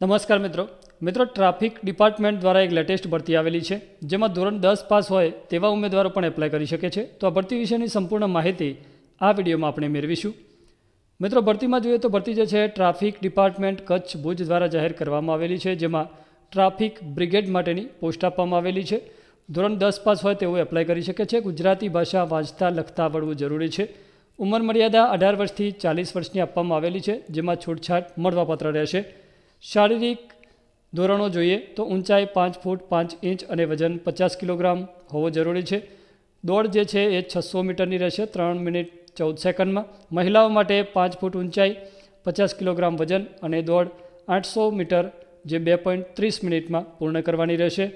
નમસ્કાર મિત્રો. મિત્રો, ટ્રાફિક ડિપાર્ટમેન્ટ દ્વારા એક લેટેસ્ટ ભરતી આવેલી છે, જેમાં ધોરણ દસ પાસ હોય તેવા ઉમેદવારો પણ એપ્લાય કરી શકે છે. તો આ ભરતી વિશેની સંપૂર્ણ માહિતી આ વિડીયોમાં આપણે મેળવીશું. મિત્રો, ભરતીમાં જોઈએ તો ભરતી જે છે, ટ્રાફિક ડિપાર્ટમેન્ટ કચ્છ ભુજ દ્વારા જાહેર કરવામાં આવેલી છે, જેમાં ટ્રાફિક બ્રિગેડ માટેની પોસ્ટ આપવામાં આવેલી છે. ધોરણ દસ પાસ હોય તેવું એપ્લાય કરી શકે છે. ગુજરાતી ભાષા વાંચતા, લખતા આવડવું જરૂરી છે. ઉંમર મર્યાદા અઢાર વર્ષથી ચાલીસ વર્ષની આપવામાં આવેલી છે, જેમાં છૂટછાટ મળવાપાત્ર રહેશે. શારીરિક ધોરણો જોઈએ તો ઊંચાઈ પાંચ ફૂટ પાંચ ઇંચ અને વજન પચાસ કિલોગ્રામ હોવો જરૂરી છે. દોડ જે છે એ છસો મીટરની રહેશે ત્રણ મિનિટ ચૌદ સેકન્ડમાં. મહિલાઓ માટે પાંચ ફૂટ ઊંચાઈ પચાસ કિલોગ્રામ વજન અને દોડ આઠસો મીટર જે બે પોઈન્ટ ત્રીસ મિનિટમાં પૂર્ણ કરવાની રહેશે.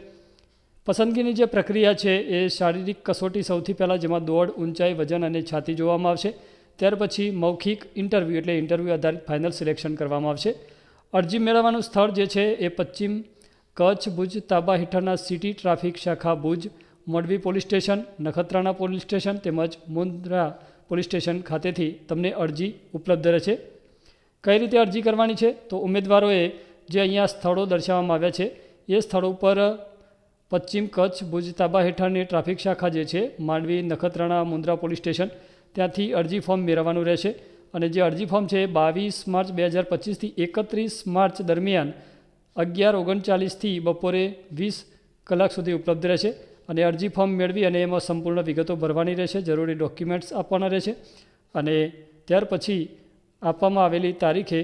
પસંદગીની જે પ્રક્રિયા છે એ શારીરિક કસોટી સૌથી પહેલાં જેમાં દોડ, ઊંચાઈ, વજન અને છાતી જોવામાં આવશે. ત્યાર પછી મૌખિક ઇન્ટરવ્યૂ એટલે ઇન્ટરવ્યૂ આધારિત ફાઇનલ સિલેક્શન કરવામાં આવશે. અરજી મેળવવાનું સ્થળ જે છે એ પશ્ચિમ કચ્છ ભુજ તાબા હેઠળના સિટી ટ્રાફિક શાખા Bhuj Mandvi police station, Nakhatrana police station તેમજ મુન્દ્રા પોલીસ સ્ટેશન ખાતેથી તમને અરજી ઉપલબ્ધ રહેશે. કઈ રીતે અરજી કરવાની છે? તો ઉમેદવારોએ જે અહીંયા સ્થળો દર્શાવવામાં આવ્યા છે, એ સ્થળો ઉપર પશ્ચિમ કચ્છ ભુજ તાબા હેઠળની ટ્રાફિક શાખા જે છે, માંડવી, નખત્રાણા મુન્દ્રા પોલીસ સ્ટેશન, ત્યાંથી અરજી ફોર્મ મેળવવાનું રહેશે. અને જે અરજી ફોર્મ છે બાવીસ માર્ચ બે હજાર પચીસથી એકત્રીસ માર્ચ દરમિયાન અગિયાર ઓગણચાલીસથી બપોરે વીસ કલાક સુધી ઉપલબ્ધ રહેશે અને અરજી ફોર્મ મેળવી અને એમાં સંપૂર્ણ વિગતો ભરવાની રહેશે, જરૂરી ડોક્યુમેન્ટ્સ આપવાના રહેશે અને ત્યાર પછી આપવામાં આવેલી તારીખે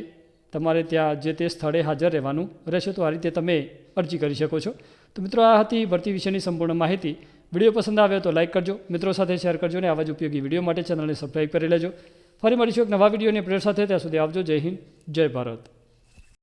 તમારે ત્યાં જે તે સ્થળે હાજર રહેવાનું રહેશે. તો આ રીતે તમે અરજી કરી શકો છો. તો મિત્રો, આ હતી ભરતી વિશેની સંપૂર્ણ માહિતી. વીડિયો પસંદ આવે તો લાઇક કરજો. મિત્રો સાથે શેર કરજો અને આવા જ ઉપયોગી વીડિયો માટે ચેનલને સબસ્ક્રાઈબ કરી લેજો. ફરી મળીશું એક નવા વિડીયોની અપડેટ સાથે. ત્યાં સુધી આવજો. જય હિન્દ. જય ભારત.